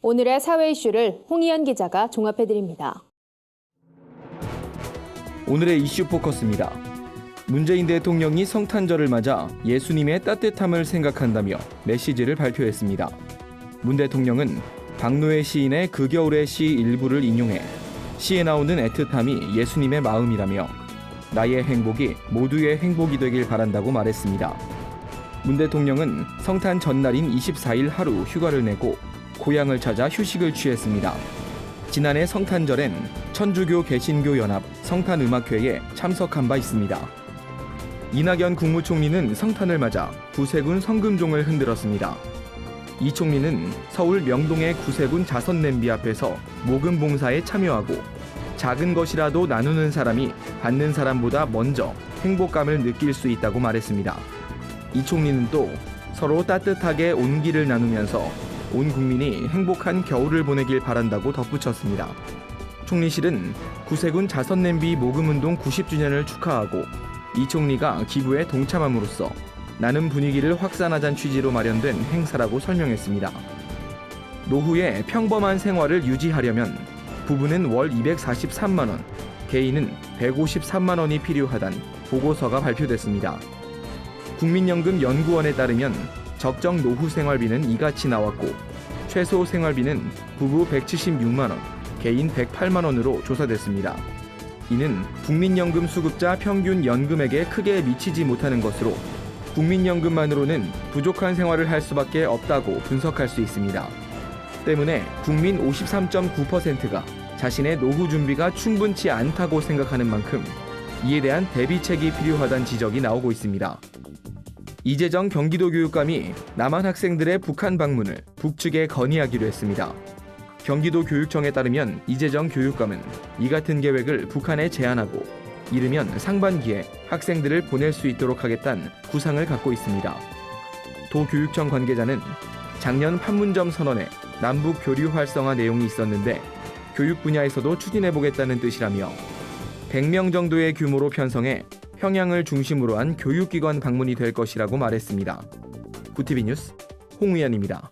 오늘의 사회 이슈를 홍희연 기자가 종합해드립니다. 오늘의 이슈 포커스입니다. 문재인 대통령이 성탄절을 맞아 예수님의 따뜻함을 생각한다며 메시지를 발표했습니다. 문 대통령은 박노해 시인의 그 겨울의 시 일부를 인용해 시에 나오는 애틋함이 예수님의 마음이라며 나의 행복이 모두의 행복이 되길 바란다고 말했습니다. 문 대통령은 성탄 전날인 24일 하루 휴가를 내고 고향을 찾아 휴식을 취했습니다. 지난해 성탄절엔 천주교 개신교 연합 성탄음악회에 참석한 바 있습니다. 이낙연 국무총리는 성탄을 맞아 구세군 성금종을 흔들었습니다. 이 총리는 서울 명동의 구세군 자선 냄비 앞에서 모금 봉사에 참여하고 작은 것이라도 나누는 사람이 받는 사람보다 먼저 행복감을 느낄 수 있다고 말했습니다. 이 총리는 또 서로 따뜻하게 온기를 나누면서 온 국민이 행복한 겨울을 보내길 바란다고 덧붙였습니다. 총리실은 구세군 자선냄비 모금운동 90주년을 축하하고 이 총리가 기부에 동참함으로써 나눔 분위기를 확산하자는 취지로 마련된 행사라고 설명했습니다. 노후의 평범한 생활을 유지하려면 부부는 월 243만 원, 개인은 153만 원이 필요하단 보고서가 발표됐습니다. 국민연금 연구원에 따르면 적정 노후 생활비는 이같이 나왔고 최소 생활비는 부부 176만 원, 개인 108만 원으로 조사됐습니다. 이는 국민연금 수급자 평균 연금액에 크게 미치지 못하는 것으로 국민연금만으로는 부족한 생활을 할 수밖에 없다고 분석할 수 있습니다. 때문에 국민 53.9%가 자신의 노후 준비가 충분치 않다고 생각하는 만큼 이에 대한 대비책이 필요하다는 지적이 나오고 있습니다. 이재정 경기도 교육감이 남한 학생들의 북한 방문을 북측에 건의하기로 했습니다. 경기도 교육청에 따르면 이재정 교육감은 이 같은 계획을 북한에 제안하고 이르면 상반기에 학생들을 보낼 수 있도록 하겠다는 구상을 갖고 있습니다. 도교육청 관계자는 작년 판문점 선언에 남북 교류 활성화 내용이 있었는데 교육 분야에서도 추진해 보겠다는 뜻이라며 100명 정도의 규모로 편성해 평양을 중심으로 한 교육기관 방문이 될 것이라고 말했습니다. 구티비 뉴스 홍의연입니다.